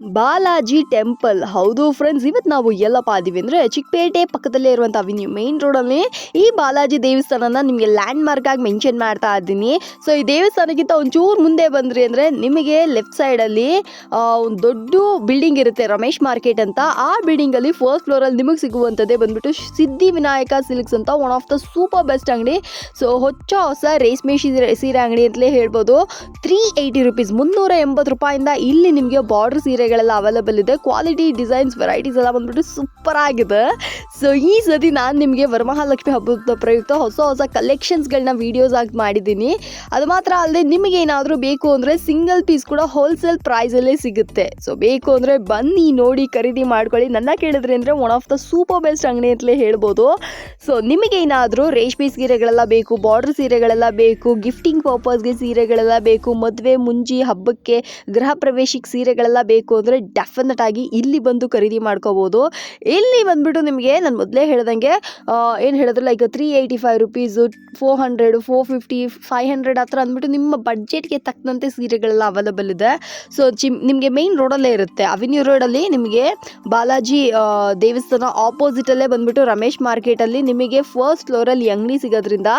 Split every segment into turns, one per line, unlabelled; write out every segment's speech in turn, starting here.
Balaji temple. ಹೌದು friends ಇವತ್ತು ನಾವು ಎಲ್ಲಪ್ಪ ಆದೀವಿ ಅಂದರೆ ಚಿಕ್ಕಪೇಟೆ ಪಕ್ಕದಲ್ಲೇ ಇರುವಂಥ ಅವಿನ್ಯೂ ಮೇನ್ ರೋಡಲ್ಲಿ ಈ ಬಾಲಾಜಿ ದೇವಸ್ಥಾನನ ನಿಮಗೆ ಲ್ಯಾಂಡ್ ಮಾರ್ಕ್ ಆಗಿ ಮೆನ್ಷನ್ ಮಾಡ್ತಾ ಇದ್ದೀನಿ. ಸೊ ಈ ದೇವಸ್ಥಾನಕ್ಕಿಂತ ಒಂಚೂರು ಮುಂದೆ ಬಂದ್ರಿ ಅಂದರೆ ನಿಮಗೆ ಲೆಫ್ಟ್ ಸೈಡಲ್ಲಿ ಒಂದು ದೊಡ್ಡ ಬಿಲ್ಡಿಂಗ್ ಇರುತ್ತೆ ರಮೇಶ್ ಮಾರ್ಕೆಟ್ ಅಂತ. ಆ ಬಿಲ್ಡಿಂಗಲ್ಲಿ ಫಸ್ಟ್ ಫ್ಲೋರಲ್ಲಿ ನಿಮಗೆ ಸಿಗುವಂಥದ್ದೇ ಬಂದ್ಬಿಟ್ಟು ಸಿದ್ಧಿ ವಿನಾಯಕ ಸಿಲ್ಕ್ಸ್ ಅಂತ one of the super best ಅಂಗಡಿ. ಸೊ ಹೊಚ್ಚ ಹೊಸ ರೇಷ್ಮೆ ಸೀರೆ ಸೀರೆ ಅಂಗಡಿ ಅಂತಲೇ ಹೇಳ್ಬೋದು. ತ್ರೀ ಏಯ್ಟಿ ರುಪೀಸ್ ಮುನ್ನೂರ ಎಂಬತ್ತು ರೂಪಾಯಿಂದ ಇಲ್ಲಿ ನಿಮಗೆ ಬಾರ್ಡರ್ ಸೀರೆಗಳೆಲ್ಲ ಅವೈಲೇಬಲ್ ಇದೆ. ಕ್ವಾಲಿಟಿ ಡಿಸೈನ್ಸ್ ವೆರೈಟೀಸ್ ಎಲ್ಲ ಬಂದ್ಬಿಟ್ಟು ಸೂಪರ್ ಆಗಿದೆ. ಸೊ ಈ ಸತಿ ನಾನು ನಿಮಗೆ ವರಮಹಾಲಕ್ಷ್ಮಿ ಹಬ್ಬದ ಪ್ರಯುಕ್ತ ಹೊಸ ಹೊಸ ಕಲೆಕ್ಷನ್ಸ್ಗಳನ್ನ ವೀಡಿಯೋಸ್ ಆಗಿ ಮಾಡಿದ್ದೀನಿ. ಅದು ಮಾತ್ರ ಅಲ್ಲದೆ ನಿಮಗೆ ಏನಾದರೂ ಬೇಕು ಅಂದರೆ ಸಿಂಗಲ್ ಪೀಸ್ ಕೂಡ ಹೋಲ್ಸೇಲ್ ಪ್ರೈಸಲ್ಲೇ ಸಿಗುತ್ತೆ. ಸೊ ಬೇಕು ಅಂದರೆ ಬನ್ನಿ ನೋಡಿ, ಖರೀದಿ ಮಾಡ್ಕೊಳ್ಳಿ. ನನ್ನ ಕೇಳಿದ್ರೆ ಅಂದರೆ one of the super best ಅಂಗಡಿ ಅಂತಲೇ ಹೇಳ್ಬೋದು. ಸೊ ನಿಮಗೆ ಏನಾದರೂ ರೇಷ್ಮೆ ಸೀರೆಗಳೆಲ್ಲ ಬೇಕು ಬಾರ್ಡರ್ ಸೀರೆಗಳೆಲ್ಲ ಬೇಕು ಗಿಫ್ಟಿಂಗ್ ಪರ್ಪಸ್ಗೆ ಸೀರೆಗಳೆಲ್ಲ ಬೇಕು, ಮದುವೆ, ಮುಂಜಿ ಹಬ್ಬಕ್ಕೆ ಗೃಹ ಪ್ರವೇಶಕ್ಕೆ ಸೀರೆಗಳೆಲ್ಲ ಬೇಕು ಅಂದರೆ ಡೆಫಿನೆಟ್ ಆಗಿ ಇಲ್ಲಿ ಬಂದು ಖರೀದಿ ಮಾಡ್ಕೋಬೋದು. ಇಲ್ಲಿ ಬಂದ್ಬಿಟ್ಟು ನಿಮಗೆ ನಾನು ಮೊದಲೇ ಹೇಳ್ದಂಗೆ ಏನು ಹೇಳಿದ್ರೆ like three eighty five rupees four hundred four fifty five hundred ಥರ ಅಂದ್ಬಿಟ್ಟು ನಿಮ್ಮ ಬಡ್ಜೆಟ್ಗೆ ತಕ್ಕಂತೆ ಸೀರೆಗಳೆಲ್ಲ ಅವೈಲಬಲ್ ಇದೆ. ಸೊ ಚಿಮ್, ನಿಮಗೆ ಮೇನ್ ರೋಡಲ್ಲೇ ಇರುತ್ತೆ. ಅವೆನ್ಯೂ ರೋಡಲ್ಲಿ ನಿಮಗೆ ಬಾಲಾಜಿ ದೇವಸ್ಥಾನ ಆಪೋಸಿಟಲ್ಲೇ ಬಂದ್ಬಿಟ್ಟು ರಮೇಶ್ ಮಾರ್ಕೆಟಲ್ಲಿ ನಿಮಗೆ ಫಸ್ಟ್ ಫ್ಲೋರಲ್ಲಿ ಅಂಗಡಿ ಸಿಗೋದ್ರಿಂದ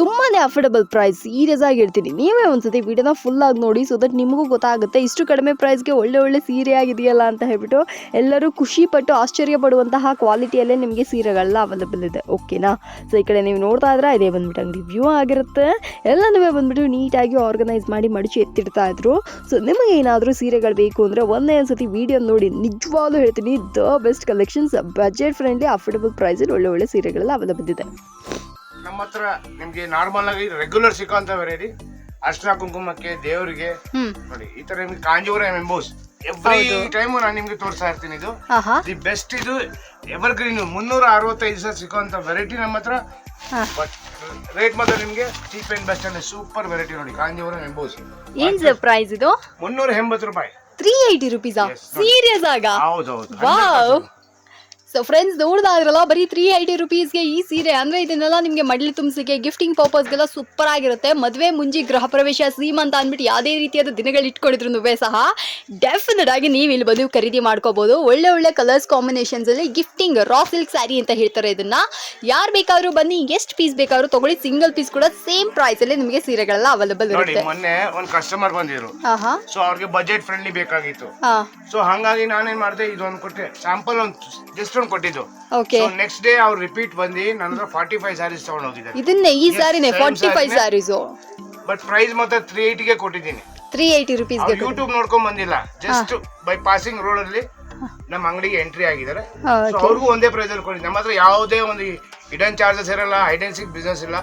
ತುಂಬಾ ಅಫೋರ್ಡಬಲ್ ಪ್ರೈಸ್ ಸೀರಿಯಸ್ ಆಗಿ ಹೇಳ್ತೀನಿ. ನೀವೇ ಒಂದ್ಸತಿ ವಿಡಿಯೋನ ಫುಲ್ ಆಗಿ ನೋಡಿ ಸೊ ದಟ್ ನಿಮಗೂ ಗೊತ್ತಾಗುತ್ತೆ. ಇಷ್ಟು ಕಡಿಮೆ ಪ್ರೈಸ್ಗೆ ಒಳ್ಳೆ ಒಳ್ಳೆ ಸೀರೆ ಆಗಿದೆಯಲ್ಲ ಅಂತ ಹೇಳ್ಬಿಟ್ಟು ಎಲ್ಲರೂ ಖುಷಿ ಪಟ್ಟು ಆಶ್ಚರ್ಯ ಪಡುವಂತಹ ಕ್ವಾಲಿಟಿಯಲ್ಲೇ ನಿಮಗೆ ಸೀರೆಗಳೆಲ್ಲ ಅವೈಲೇಬಲ್ ಇದೆ. ಓಕೆನಾ ಸೊ ಈ ಕಡೆ ನೀವು ನೋಡ್ತಾ ಇದ್ರೆ ಇದೇ ಬಂದ್ಬಿಟ್ಟು ಅಂಗಡಿ ವ್ಯೂ ಆಗಿರುತ್ತೆ. ಎಲ್ಲನೂ ಬಂದ್ಬಿಟ್ಟು ನೀಟಾಗಿ ಆರ್ಗನೈಸ್ ಮಾಡಿ ಮಡಚಿ ಎತ್ತಿಡ್ತಾ ಇದ್ರು. ಸೊ ನಿಮಗೆ ಏನಾದರೂ ಸೀರೆಗಳು ಬೇಕು ಅಂದರೆ ಒಂದೇ ಒಂದ್ಸತಿ ವಿಡಿಯೋ ನೋಡಿ. ನಿಜವಾಗ್ಲೂ ಹೇಳ್ತೀನಿ the best collections budget friendly affordable ಪ್ರೈಸಲ್ಲಿ ಒಳ್ಳೆ ಒಳ್ಳೆ ಸೀರೆಗಳೆಲ್ಲ ಅವೈಲೇಬಲ್ ಇದೆ.
ನಮ್ಮ ಹತ್ರ ನಿಮ್ಗೆ ನಾರ್ಮಲ್ ಆಗಿ ರೆಗ್ಯುಲರ್ ಸಿಕ್ಕುವಂತ ವೆರೈಟಿ ಅರ್ಶನ ಕುಂಕುಮಕ್ಕೆ ದೇವರಿಗೆ. ನೋಡಿ ಈ ತರ ನಿಮ್ಗೆ ಕಾಂಜೀವರ ಎಂಬೋಸ್. ಎವ್ರಿ ಟೈಮ್ ನಾನು ನಿಮ್ಗೆ ತೋರಿಸ್ತಾ ಇರ್ತೀನಿ ಇದು. ದಿ ಬೆಸ್ಟ್ ಇದು ಎವರ್ ಗ್ರೀನ್ ಮುನ್ನೂರ ಅರವತ್ತೈದು ಸರ್ ಸಿಕ್ಕುವಂತ ವೆರೈಟಿ ನಮ್ಮ ಹತ್ರ.
ಹಾಂ.
ಬಟ್ ರೇಟ್ ಮಾತ್ರ ನಿಮ್ಗೆ ಚೀಪ್ ಅಂಡ್ ಬೆಸ್ಟ್ ಅಂದ್ರೆ ಸೂಪರ್ ವೆರೈಟಿ ನೋಡಿ ಕಾಂಜೀವರಂ ಎಂಬೋಸ್
ಏನ್ ಸರ್ ಪ್ರೈಸ್ ಇದು?
ಮುನ್ನೂರ ಎಂಬತ್ತು ರೂಪಾಯಿ.
ತ್ರೀ ಏಯ್ಟಿ ರುಪೀಸ್
Yes, ನೋಡಿ.
ಸೀರಿಯಸ್ ಆಗ?
ಹೌದೌದು.
ಸೊ ಫ್ರೆಂಡ್ಸ್ ನೋಡ್ದಾದ್ರಲ್ಲ ಬರೀ ತ್ರೀ ಏಯ್ಟಿ ರುಪೀಸ್ಗೆ ಈ ಸೀರೆ. ಅಂದರೆ ಇದನ್ನೆಲ್ಲ ನಿಮಗೆ ಮಡ್ಲಿ ತುಂಬಿಸಿಕೆ ಗಿಫ್ಟಿಂಗ್ ಪರ್ಪಸ್ಗೆಲ್ಲ ಸೂಪರ್ ಆಗಿರುತ್ತೆ. ಮದುವೆ ಮುಂಜಿ ಗೃಹ ಪ್ರವೇಶ ಅಂತ ಅಂದ್ಬಿಟ್ಟು ಯಾವುದೇ ರೀತಿಯಾದ ದಿನಗಳು ಇಟ್ಕೊಂಡಿದ್ರು ಸಹ. ಡೆಫಿನೆಟ್ ಆಗಿ ನೀವು ಇಲ್ಲಿ ಬಂದು ಖರೀದಿ ಮಾಡ್ಕೋಬಹುದು ಒಳ್ಳೆ ಒಳ್ಳೆ ಕಲರ್ಸ್ ಕಾಂಬಿನೇಷನ್ಸಲ್ಲಿ ಗಿಫ್ಟಿಂಗ್ ರಾ ಸಿಲ್ಕ್ ಸ್ಯಾರಿ ಅಂತ ಹೇಳ್ತಾರೆ ಇದನ್ನ. ಯಾರು ಬೇಕಾದ್ರೂ ಬನ್ನಿ ಎಷ್ಟು ಪೀಸ್ ಬೇಕಾದ್ರೂ ತಗೊಳ್ಳಿ. ಸಿಂಗಲ್ ಪೀಸ್ ಕೂಡ ಸೇಮ್ ಪ್ರೈಸಲ್ಲಿ ನಿಮಗೆ ಸೀರೆಗಳೆಲ್ಲ ಅವೈಲೇಬಲ್ ಇರುತ್ತೆ.
ಮೊನ್ನೆ ಒಂದು ಕಸ್ಟಮರ್ ಬಂದಿದ್ರು.
ಹಾಂ ಹಾಂ
ಸೊ ಅವ್ರಿಗೆ ಬಜೆಟ್ ಫ್ರೆಂಡ್ಲಿ ಬೇಕಾಗಿತ್ತು. ಸೊ ಹಂಗಾಗಿ ನಾನೇನ್ ಮಾಡಿದೆ ಇದೊಂದು ಕೊಟ್ಟೆ. ಸ್ಯಾಂಪಲ್ ಒಂದು ಜಸ್ಟ್ ಕೊಟ್ಟಿದ್ದು.
ಓಕೆ
ನೆಕ್ಸ್ಟ್ ಡೇ ಅವ್ರು ರಿಪೀಟ್ ಬಂದು ನನ್ನ ಹತ್ರ ಫಾರ್ಟಿ ಫೈವ್ ಸ್ಯಾರೀಸ್ ತಗೊಂಡು ಹೋಗಿದ್ದಾರೆ
ಇದನ್ನೇ ಈ
ಸಾರಿನೇ
forty five saris
but price ಮಾತ್ರ ತ್ರೀ ಏಯ್ಟಿಗೆ ಕೊಟ್ಟಿದ್ದೀನಿ.
ತ್ರೀ ಏಯ್ಟಿ ರುಪೀಸ್ಗೆ
ಯೂಟ್ಯೂಬ್ ನೋಡ್ಕೊಂಡ್ ಬಂದಿಲ್ಲ. ಜಸ್ಟ್ ಬೈ ಪಾಸಿಂಗ್ ರೋಡ್ ಅಲ್ಲಿ ನಮ್ಮ ಅಂಗಡಿಗೆ ಎಂಟ್ರಿ ಆಗಿದ್ದಾರೆ. ಅವ್ರಿಗೂ ಒಂದೇ ಪ್ರೈಸ್ ಅಲ್ಲಿ ಕೊಡಿ ನಮ್ಮ ಹತ್ರ ಯಾವುದೇ ಒಂದು ಹಿಡನ್ ಚಾರ್ಜಸ್ ಇರಲ್ಲ ಹೈಡೆನ್ಸಿಕ್ ಬಿಸ್ನೆಸ್ ಇಲ್ಲ.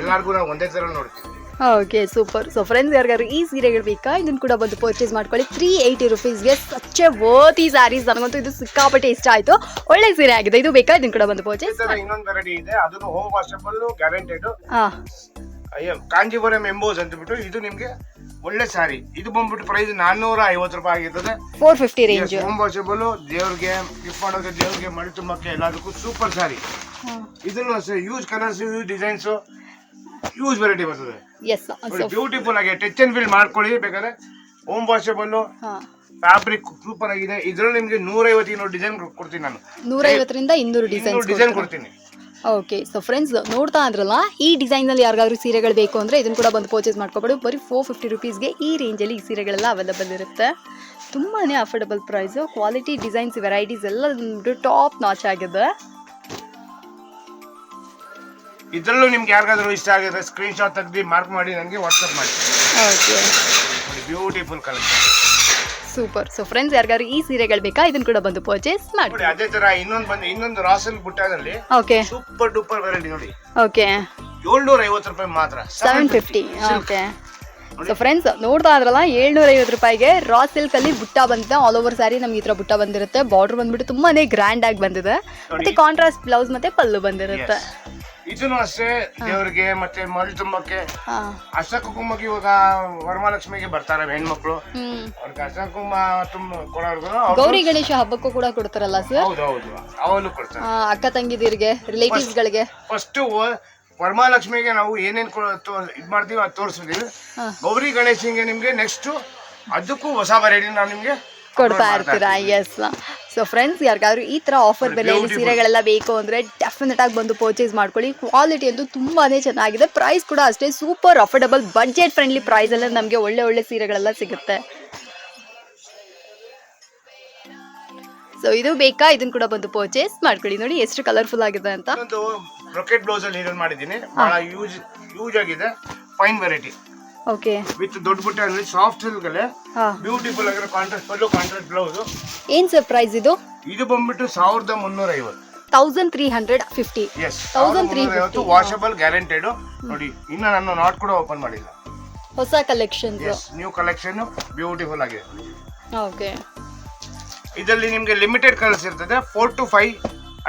ಎಲ್ಲಾರ್ಗು ನಾವು ಒಂದೇ ತರ ನೋಡ್ತೀವಿ.
Okay super. ಸೊ ಫ್ರೆಂಡ್ಸ್ ಯಾರಿಗಾರು ಈ ಸೀರೆಗಳು ಬೇಕಾ ಇದನ್ನು ಕೂಡ ಬಂದು ಪರ್ಚೇಸ್ ಮಾಡ್ಕೊಳ್ಳಿ. ತ್ರೀ ಏಯ್ಟಿ ರುಪೀಸ್ಗೆ ಸಚ್ಚೆ ವರ್ತಿ ಸ್ಯಾರೀಸ್ ನನಗಂತೂ ಇದು ಸಿಕ್ಕಾಪಟ್ಟೆ ಇಷ್ಟ ಆಯ್ತು. ಒಳ್ಳೆ ಸೀರೆ ಆಗಿದೆ. ಇದು ಬೇಕಾ? ಇದನ್ನು ಕೂಡ ಬಂದು ಪರ್ಚೇಸ್
ಇನ್ನೊಂದು ವೆರೈಟಿ ಇದೆ. ಅದನ್ನು ಹೋಮ್ ವಾಷಬಲ್ ಗ್ಯಾರಂಟೆಡ್
ಹಾಂ.
ಅಯ್ಯೋ ಕಾಂಜೀವರಂ ಎಂಬೋಸ್ ಅಂತ ಬಿಟ್ಟು ಇದು ನಿಮ್ಗೆ ಒಳ್ಳೆ ಸಾರಿ ಇದು ಬಂದ್ಬಿಟ್ಟು ಪ್ರೈಸ್ ನಾನ್ನೂರ ಐವತ್ತು ರೂಪಾಯಿ ಆಗಿರ್ತದೆ.
Four fifty range
home washable ದೇವ್ರಿಗೆ ಗಿಫ್ಟ್ ಮಾಡೋಕೆ ದೇವ್ರಿಗೆ ಮಡಿ ತುಂಬಕ್ಕೆ ಎಲ್ಲದಕ್ಕೂ ಸೂಪರ್ ಸಾರಿ ಇದನ್ನು use colours use designs use variety ಬರ್ತದೆ.
ಎಸ್
ಬ್ಯೂಟಿಫುಲ್ ಆಗಿ ಟಚ್ ಅಂಡ್ ಫೀಲ್ ಮಾಡ್ಕೊಳ್ಳಿ. ಬೇಕಾದ್ರೆ ಹೋಮ್ ವಾಷಬಲ್
ಹಾಂ.
ಫ್ಯಾಬ್ರಿಕ್ ಸೂಪರ್ ಆಗಿದೆ. ಇದ್ರಲ್ಲಿ ನಿಮ್ಗೆ ಇನ್ನೂರು ಡಿಸೈನ್ ಕೊಡ್ತೀನಿ ನಾನು.
ನೂರೈವತ್ತರಿಂದ ಇನ್ನೂರು ಡಿಸೈನ್ಸ್
ಡಿಸೈನ್ ಕೊಡ್ತೀನಿ.
ಓಕೆ ಸೊ ಫ್ರೆಂಡ್ಸ್ ನೋಡ್ತಾ ಅಂದ್ರಲ್ಲ ಈ ಡಿಸೈನಲ್ಲಿ ಯಾರಿಗಾದ್ರೂ ಸೀರೆಗಳು ಬೇಕು ಅಂದರೆ ಇದನ್ನು ಕೂಡ ಬಂದು ಪರ್ಚೇಸ್ ಮಾಡ್ಕೊಬೇಡಿ ಬರೀ ಫೋರ್ ಫಿಫ್ಟಿ ರುಪೀಸ್ಗೆ ಈ ರೇಂಜಲ್ಲಿ ಈ ಸೀರೆಗಳೆಲ್ಲ ಅವೈಲಬಲ್ ಇರುತ್ತೆ. ತುಂಬಾ affordable price quality designs varieties ಎಲ್ಲ ಟಾಪ್ ನಾಚ್ ಆಗಿದೆ.
ಇದ್ರಲ್ಲೂ ನಿಮ್ಗೆ ಯಾರಿಗಾದ್ರೂ ಇಷ್ಟ ಆಗಿದ್ರೆ ಸ್ಕ್ರೀನ್ ಶಾಟ್ ತೆಗ್ದು ಮಾರ್ಕ್ ಮಾಡಿ ನನಗೆ ವಾಟ್ಸಪ್ ಮಾಡಿ.
Okay
beautiful collection
super so friends ಯಾರಿಗಾದ್ರು ಈ ಸೀರೆಗಳು ಬೇಕಾ? ಇದನ್ನ ಕೂಡ ಬಂದು ಪರ್ಚೇಸ್ ಮಾಡಿ.
ನೋಡಿ ಅದೇ ತರ ಇನ್ನೊಂದು ಬಂದು ಇನ್ನೊಂದು ರಾಸಲ್ ಬುಟ್ಟದಲ್ಲಿ
ಓಕೆ
ಸೂಪರ್ ಡೂಪರ್ ವೆರೈಟಿ ನೋಡಿ.
ಓಕೆ
ಏಳ್ನೂರ ಐವತ್ತು ರೂಪಾಯಿ ಮಾತ್ರ.
Seven fifty okay so friends ನೋಡ್ತಾ ಇದ್ರಲ್ಲ ಏಳ್ನೂರ ಐವತ್ತು ರೂಪಾಯಿಗೆ ರಾ ಸಿಲ್ಕಲ್ಲಿ ಬುಟ್ಟ ಬಂದಿದೆ. ಆಲ್ ಓವರ್ ಸ್ಯಾರಿ ನಮ್ಗೆ ಈ ಥರ ಬುಟ್ಟ ಬಂದಿರುತ್ತೆ. ಬಾರ್ಡರ್ ಬಂದ್ಬಿಟ್ಟು ತುಂಬಾನೇ ಗ್ರ್ಯಾಂಡ್ ಆಗಿ ಬಂದಿದೆ. ಮತ್ತೆ ಕಾಂಟ್ರಾಸ್ಟ್ ಬ್ಲೌಸ್ ಮತ್ತೆ ಪಲ್ಲು ಬಂದಿರುತ್ತೆ.
ಇದನ್ನು ಅಷ್ಟೇ ದೇವರಿಗೆ ಮತ್ತೆ ಮರಳು ತುಂಬಕ್ಕೆ. ಅಷ್ಟ ಕುಂಕುಮಕ್ಕೆ ಇವಾಗ ವರಮಹಾಲಕ್ಷ್ಮಿಗೆ ಬರ್ತಾರೆ ಹೆಣ್ಮಕ್ಳು. ಅವ್ರಿಗೆ ಅಷ್ಟ ಕುಂಕುಮ ತುಂಬ ಕೊಡೋರ್ಗು
ಗೌರಿ ಗಣೇಶ ಹಬ್ಬಕ್ಕೂ ಕೂಡ ಕೊಡ್ತಾರಲ್ಲ ಸರ್
ಹೌದು ಹೌದು ಅವನು ಕೊಡ್ತಾರೆ.
ಅಕ್ಕ ತಂಗಿದಿರಿಗೆ ರಿಲೇಟಿವ್ಸ್ಗಳಿಗೆ
ಫಸ್ಟ್ ವರಮಹಾಲಕ್ಷ್ಮಿಗೆ ನಾವು ಏನೇನು ಇದು ಮಾಡ್ತೀವಿ ಅದು ತೋರಿಸ್ತೀವಿ ಗೌರಿ ಗಣೇಶನಿಗೆ ನಿಮ್ಗೆ ನೆಕ್ಸ್ಟ್ ಅದಕ್ಕೂ ಹೊಸ ವೆರೈಟಿ ನಾನು ನಿಮಗೆ
ಕೊಡ್ತಾ ಇರ್ತೀರಾ? ಎಸ್ ಸೊ ಫ್ರೆಂಡ್ಸ್ ಯಾರಿಗಾದ್ರು ಈ ತರ ಆಫರ್ ಬೆಲೆಯಲ್ಲಿ
Beautiful.
ಸೀರೆಗಳೆಲ್ಲ ಬೇಕು ಅಂದ್ರೆ ಡೆಫಿನೆಟ್ ಆಗಿ ಬಂದು ಪರ್ಚೇಸ್ ಮಾಡ್ಕೊಳ್ಳಿ. ಕ್ವಾಲಿಟಿ ಅಂತೂ ತುಂಬಾನೇ ಚೆನ್ನಾಗಿದೆ. ಪ್ರೈಸ್ ಕೂಡ ಅಷ್ಟೇ super affordable budget friendly price ಎಲ್ಲ ನಮಗೆ ಒಳ್ಳೆ ಒಳ್ಳೆ ಸೀರೆಗಳೆಲ್ಲ ಸಿಗುತ್ತೆ. ಸೊ ಇದು ಬೇಕಾ? ಇದನ್ನ ಕೂಡ ಬಂದು ಪರ್ಚೇಸ್ ಮಾಡ್ಕೊಳ್ಳಿ. ನೋಡಿ ಎಷ್ಟು ಕಲರ್ಫುಲ್ ಆಗಿದೆ ಅಂತ.
ರೊಕೆಟ್ ಬ್ಲೌಸ್ ಅಲ್ಲಿ ಇದನ್ನ ಮಾಡಿದ್ದೀನಿ. ಬಹಳ ಯೂಸ್ ಯೂಸ್ ಆಗಿದೆ. ಫೈನ್ ವೆರೈಟಿ
ಓಕೆ
ವಿತ್ ದೊಡ್ಡ ಬುಟ್ಟ ಅಲ್ಲಿ ಸಾಫ್ಟ್ ಸಿಲ್ಕ್ ಅಲ್ಲಿ. ಬ್ಯೂಟಿಫುಲ್ ಆಗಿರೋ ಕಾಂಟ್ರಾಸ್ಟ್ ಪಲ್ಲು ಕಾಂಟ್ರಾಸ್ಟ್ ಬ್ಲೌಸ್
ಏನ್ ಸರ್ ಪ್ರೈಸ್ ಇದು?
ಇದು ಬಂದ್ಬಿಟ್ಟು ಸಾವಿರದ ಮುನ್ನೂರ ಐವತ್ತು
thousand three hundred fifty
yes
1350.
Washable guaranteed ನೋಡಿ ಇನ್ನ ನಾನು ನಾಟ್ ಕೂಡ ಓಪನ್ ಮಾಡಿಲ್ಲ.
ಹೊಸ collection
yes new collection beautiful ಆಗಿದೆ.
ಓಕೆ
ಇದರಲ್ಲಿ ನಿಮಗೆ ಲಿಮಿಟೆಡ್ ಕಲರ್ಸ್ ಇರ್ತದೆ. Four to five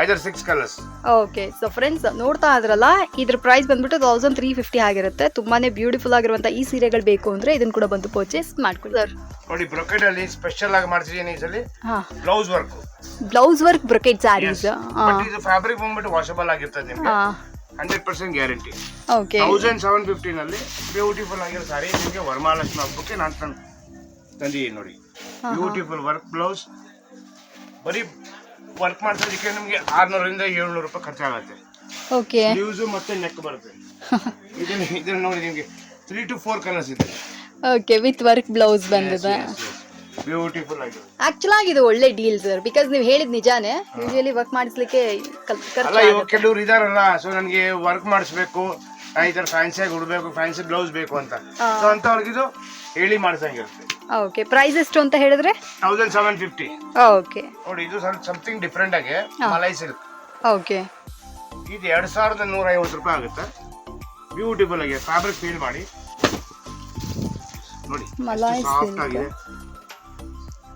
either six colours
okay so friends ನೋಡ್ತಾ ಇದ್ರಲ್ಲ ಇದ್ರ ಪ್ರೈಸ್ ಬಂದ್ಬಿಟ್ಟು ತೌಸಂಡ್ ತ್ರೀ ಫಿಫ್ಟಿ ಆಗಿರುತ್ತೆ. ತುಂಬಾನೇ ಬ್ಯೂಟಿಫುಲ್ ಆಗಿರುವಂತ ಈ ಸೀರೆಗಳು ಬೇಕು ಅಂದ್ರೆ ಇದನ್ನ ಕೂಡ ಬಂದು ಪರ್ಚೇಸ್ ಮಾಡ್ಕೊಳ್ಳಿ ಸರ್
ನೋಡಿ ಬ್ರೊಕೆಟ್ ಅಲ್ಲಿ ಸ್ಪೆಷಲ್ ಆಗಿ ಮಾಡ್ತಿದ್ದೀನಿ ಈ ಸಲ? Blouse work
blouse work brocade saris
ಇದು ಫ್ಯಾಬ್ರಿಕ್ ಬಂದ್ಬಿಟ್ಟು ವಾಷಬಲ್ ಆಗಿರ್ತದೆ ನಿಮಗೆ. Hundred percent guarantee
okay
thousand seven ಫಿಫ್ಟಿನಲ್ಲಿ beautiful ಆಗಿರೋ ಸಾರಿ ನಿಮಗೆ ವರಮಹಾಲಕ್ಷ್ಮಿ ಹಬ್ಬಕ್ಕೆ ನಾನು ತಂದು ತಂದಿದ್ದೀನಿ ನೋಡಿ. ಬ್ಯೂಟಿಫುಲ್ ವರ್ಕ್ ಬ್ಲೌಸ್ ಬರೀ ವರ್ಕ್ ಮಾಡ್ಸೋದಕ್ಕೆ ನಿಮಗೆ ಆರ್ನೂರಿಂದ ಏಳ್ನೂರು ರೂಪಾಯಿ ಖರ್ಚಾಗುತ್ತೆ.
ಓಕೆ
ಸ್ಲೀವ್ಸು ಮತ್ತೆ ನೆಕ್ ಬರುತ್ತೆ. ಇದನ್ನ ಇದನ್ನ ನೋಡಿ ನಿಮಗೆ ತ್ರೀ ಟು ಫೋರ್ ಕಲರ್ಸ್ ಇದೆ.
ಓಕೆ ವಿತ್ ವರ್ಕ್ ಬ್ಲೌಸ್ ಬಂದಿದೆ.
ಬ್ಯೂಟಿಫುಲ್ ಆಗಿದೆ.
ಆಕ್ಚುಲ್ ಆಗಿ ಇದು ಒಳ್ಳೆ ಡೀಲ್ ಸರ್ ಬಿಕಾಸ್ ನೀವು ಹೇಳಿದ ನಿಜಾನೇ ಯೂಶಲಿ ವರ್ಕ್ ಮಾಡಿಸ್ಲಿಕ್ಕೆ
ಅಲ್ಲ ಇವಾಗ ಕೆಲವ್ರು ಇದಾರಲ್ಲ ಸೊ ನನಗೆ ವರ್ಕ್ ಮಾಡಿಸ್ಬೇಕು ಈ ಥರ ಫ್ಯಾನ್ಸಿಯಾಗಿ ಉಡಬೇಕು ಫ್ಯಾನ್ಸಿ ಬ್ಲೌಸ್ ಬೇಕು ಅಂತ. ಸೊ ಅಂಥವ್ರಿಗೆ ಇದು ಹೇಳಿ ಮಾಡ್ಸಂಗಿರುತ್ತೆ.
ಓಕೆ ಪ್ರೈಸ್ ಎಷ್ಟು ಅಂತ ಹೇಳಿದ್ರೆ?
ತೌಸಂಡ್ ಸೆವೆನ್ ಫಿಫ್ಟಿ
ಓಕೆ
ನೋಡಿ ಇದು ಸ್ವಲ್ಪ ಸಮಥಿಂಗ್ ಡಿಫ್ರೆಂಟ್ ಆಗಿ ಮಲೈ ಸಿಲ್ಕ್
ಓಕೆ
ಇದು ಎರಡು ಸಾವಿರದ ನೂರ ಐವತ್ತು ರೂಪಾಯಿ ಆಗುತ್ತೆ. ಬ್ಯೂಟಿಫುಲ್ ಆಗಿ ಫ್ಯಾಬ್ರಿಕ್ ಫೀಲ್ ಮಾಡಿ. ನೋಡಿ
ಮಲಾಯ್
ಸಾಫ್ಟ್ ಆಗಿದೆ.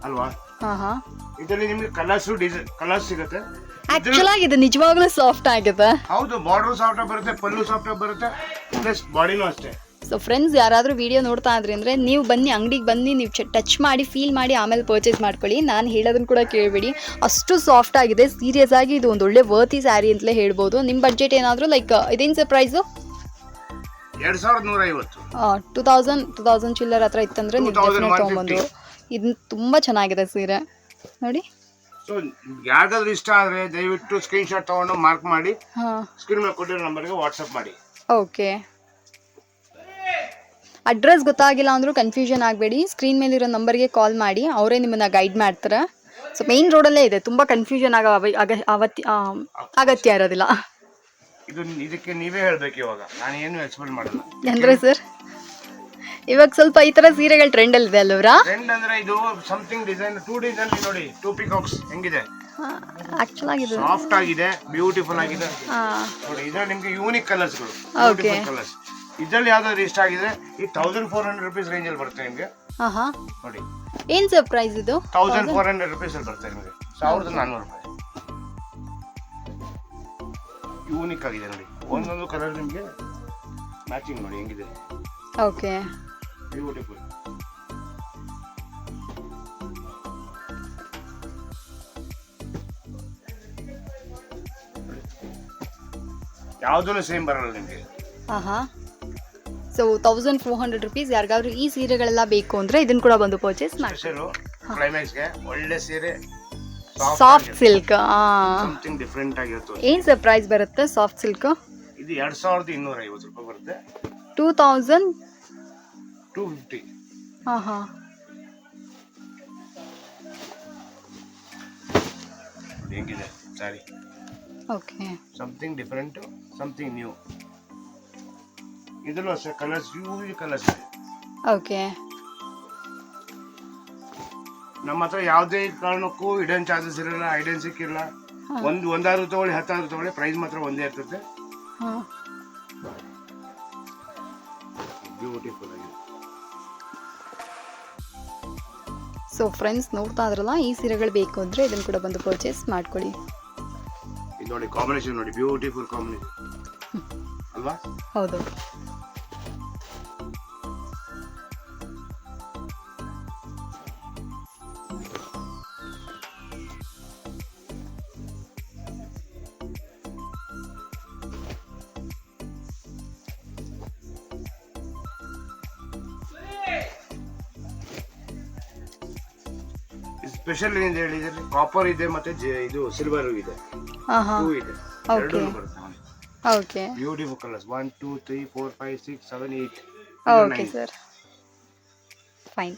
ಅಲ್ವಾ?
ಹಾಂ ಹಾ
ಇದರಲ್ಲಿ ನಿಮ್ಗೆ ಕಲರ್ಸ್ ಡಿಸೈನ್ ಕಲರ್ಸ್ ಸಿಗುತ್ತೆ.
ಆಕ್ಚುಲ್ ಆಗಿ ಇದು ನಿಜವಾಗ್ಲೂ ಸಾಫ್ಟ್ ಆಗಿದೆ.
ಹೌದು ಬಾರ್ಡರ್ ಸಾಫ್ಟ್ ಬರುತ್ತೆ ಪಲ್ಲು ಸಾಫ್ಟ್ ಬರುತ್ತೆ ಪ್ಲಸ್ ಬಾಡಿನೂ ಅಷ್ಟೇ.
ಸೊ ಫ್ರೆಂಡ್ಸ್ ಯಾರಾದರೂ ವಿಡಿಯೋ ನೋಡ್ತಾ ಇದ್ರಿ ಅಂದರೆ ನೀವು ಬನ್ನಿ ಅಂಗಡಿಗೆ ಬನ್ನಿ ನೀವು ಟಚ್ ಮಾಡಿ ಫೀಲ್ ಮಾಡಿ ಆಮೇಲೆ ಪರ್ಚೇಸ್ ಮಾಡ್ಕೊಳ್ಳಿ. ನಾನು ಹೇಳೋದನ್ನು ಕೂಡ ಕೇಳಬೇಡಿ. ಅಷ್ಟು ಸಾಫ್ಟ್ ಆಗಿದೆ. ಸೀರಿಯಸ್ ಆಗಿ ಇದು ಒಂದು ಒಳ್ಳೆ ವರ್ತಿ ಸ್ಯಾರಿ ಅಂತಲೇ ಹೇಳ್ಬೋದು. ನಿಮ್ಮ ಬಜೆಟ್ ಏನಾದರೂ ಲೈಕ್ ಇದೇನು ಸರ್ ಪ್ರೈಸು
ಎರಡು ಸಾವಿರದ ನೂರ ಐವತ್ತು
ಟೂ ತೌಸಂಡ್ ಟೂ ತೌಸಂಡ್ ಚಿಲ್ಲರ್ ಹತ್ರ ಇತ್ತಂದರೆ ನೀವು
2150.
ಡೆಫಿನೆಟ್ ತೊಗೊಂಬಂದು. ಇದು ತುಂಬ ಚೆನ್ನಾಗಿದೆ ಸೀರೆ. ನೋಡಿ.
ಸೊ ಯಾರಿಗಾದ್ರೂ ಇಷ್ಟ ಆದರೆ ದಯವಿಟ್ಟು ಸ್ಕ್ರೀನ್ ಶಾಟ್ ತಗೊಂಡು ಮಾರ್ಕ್ ಮಾಡಿ
ಹಾಂ.
ಸ್ಕ್ರೀನ್ ಮೇಲೆ ಕೊಟ್ಟಿರೋ ನಂಬರ್ಗೆ ವಾಟ್ಸಪ್ ಮಾಡಿ.
ಓಕೆ ಅಡ್ರೆಸ್ ಗೊತ್ತಾಗಿಲ್ಲ ಅಂದರೂ ಕನ್ಫ್ಯೂಷನ್ ಆಗಬೇಡಿ. ಸ್ಕ್ರೀನ್ ಮೇಲಿರೋ ನಂಬರ್ಗೆ ಕಾಲ್ ಮಾಡಿ. ಅವರೇ ನಿಮ್ಮನ್ನು ಗೈಡ್ ಮಾಡ್ತಾರೆ. ಸೊ ಮೇನ್ ರೋಡಲ್ಲೇ ಇದೆ. ತುಂಬ ಕನ್ಫ್ಯೂಷನ್ ಆಗೋ ಅವತ್ತಿ ಅಗತ್ಯ ಇರೋದಿಲ್ಲ.
ಇದು ಇದಕ್ಕೆ ನೀವೇ ಹೇಳಬೇಕು ಇವಾಗ. ನಾನು ಏನು ಎಕ್ಸ್ಪ್ಲೇನ್ ಮಾಡಲ್ಲ.
ಅಂದ್ರೆ ಸರ್ ಇವಾಗ ಸ್ವಲ್ಪ ಈ ತರ ಸೀರೆಗಳು ಇದೆ ಅಲ್ಲವ್ರಾ
ಟ್ರೆಂಡ್ ಅಂದ್ರೆ ಇದು ಸಮಥಿಂಗ್ ಡಿಸೈನ್ ಟೂ ಡಿಸೈನ್ ನೋಡಿ. ಟೂ ಪಿಕಾಕ್ಸ್ ಹೆಂಗಿದೆ?
ಆ್ಯಕ್ಚುಲ್ ಆಗಿದೆ.
ಸಾಫ್ಟ್ ಆಗಿದೆ ಬ್ಯೂಟಿಫುಲ್ ಆಗಿದೆ. ನೋಡಿ ಇದು ನಿಮಗೆ ಯೂನಿಕ್ ಕಲರ್ಸ್ಗಳು
ಓಕೆ
ಕಲರ್ಸ್ ಇದ್ರಲ್ಲಿ ಯಾವ್ದಾದ್ರು ಇಷ್ಟ ಆಗಿದೆ ಈ thousand four hundred rupees range ಅಲ್ಲಿ ಬರುತ್ತೆ ನಿಮಗೆ.
ಹಾಂ ಹಾಂ
ನೋಡಿ.
ಏನ್ ಸರ್ ಪ್ರೈಸ್ ಇದು?
ತೌಸಂಡ್ ಫೋರ್ ಹಂಡ್ರೆಡ್ ರುಪೀಸ್ ಅಲ್ಲಿ ಬರುತ್ತೆ ನಿಮಗೆ. ಸಾವಿರದ ನಾನ್ನೂರು ರೂಪಾಯಿ. ಯೂನಿಕ್ ಆಗಿದೆ ನೋಡಿ. ಒಂದೊಂದು ಕಲರ್ ನಿಮಗೆ ಮ್ಯಾಚಿಂಗ್ ನೋಡಿ ಹೆಂಗಿದೆ.
ಓಕೆ
ಬ್ಯೂಟಿಫುಲ್ ಯಾವುದೂ ಸೇಮ್ ಬರಲ್ಲ ನಿಮಗೆ.
ಹಾಂ ಹಾಂ so thousand four hundred rupees ಯಾರಿಗಾದ್ರೂ ಈ ಸೀರೆಗಳೆಲ್ಲ ಬೇಕು ಅಂದರೆ ಇದನ್ನು ಕೂಡ ಬಂದು ಪರ್ಚೇಸ್ ಮಾಡಿ
ಕ್ಲೈಮ್ಯಾಕ್ಸ್ಗೆ ಒಳ್ಳೆ ಸೀರೆ
ಸಾಫ್ಟ್ ಸಿಲ್ಕ್
ಡಿಫ್ರೆಂಟ್ ಆಗಿರುತ್ತೆ.
ಏನು ಸರ್ಪ್ರೈಸ್ ಬರುತ್ತೆ ಸಾಫ್ಟ್ ಸಿಲ್ಕ್
ಇದು ಎರಡ್ ಸಾವಿರದ ಇನ್ನೂರ ಐವತ್ತು ರೂಪಾಯಿ ಬರುತ್ತೆ.
ಟೂ ತೌಸಂಡ್
ಟೂ ಫಿಫ್ಟಿ
ಹಾಂ ಹಾಂ.
ಹೆಂಗಿದೆ sari?
Okay
something different something new ಇದರಲ್ಲೂ ಅಷ್ಟೇ ಕಲರ್ಸ್ ಯೂಸ್ ಕಲರ್ಸ್ ಇದೆ.
ಓಕೆ.
ನಮ್ಮ ಹತ್ರ ಯಾವುದೇ ಕಾರಣಕ್ಕೂ ಇಡನ್ ಚಾರ್ಜಸ್ ಇರಲ್ಲ ಐಡನ್ ಸಿಕ್ಕಿರಲ್ಲ ಒಂದು ಒಂದಾದ್ರು ತಗೊಳ್ಳಿ ಹತ್ತಾದ್ರು ತಗೊಳ್ಳಿ ಪ್ರೈಸ್ ಮಾತ್ರ ಒಂದೇ ಇರ್ತದೆ. ಬ್ಯೂಟಿಫುಲ್ ಆಗಿದೆ.
ಸೊ ಫ್ರೆಂಡ್ಸ್ ನೋಡ್ತಾ ಇದ್ರಲ್ಲ ಈ ಸೀರೆಗಳು ಬೇಕು ಅಂದರೆ ಇದನ್ನು ಕೂಡ ಬಂದು ಪರ್ಚೇಸ್ ಮಾಡ್ಕೊಳ್ಳಿ.
ಇದು ನೋಡಿ ಕಾಂಬಿನೇಷನ್ ನೋಡಿ ಬ್ಯೂಟಿಫುಲ್ ಕಾಂಬಿನೇಷನ್ ಅಲ್ವಾ?
ಹೌದು.
ಸ್ಪೆಷಲ್ ಏನಿದೆ ಹೇಳಿದ್ರೆ? ಕಾಪರ್ ಇದೆ ಮತ್ತೆ ಜೆ- ಇದು ಸಿಲ್ವರ್ ಇದೆ.
ಹಾ ಹಾ.
ಟೂ ಇದೆ. ಎರಡೂ ಬರುತ್ತೆ
okay
beautiful colours one two three four five six seven eight
okay sir fine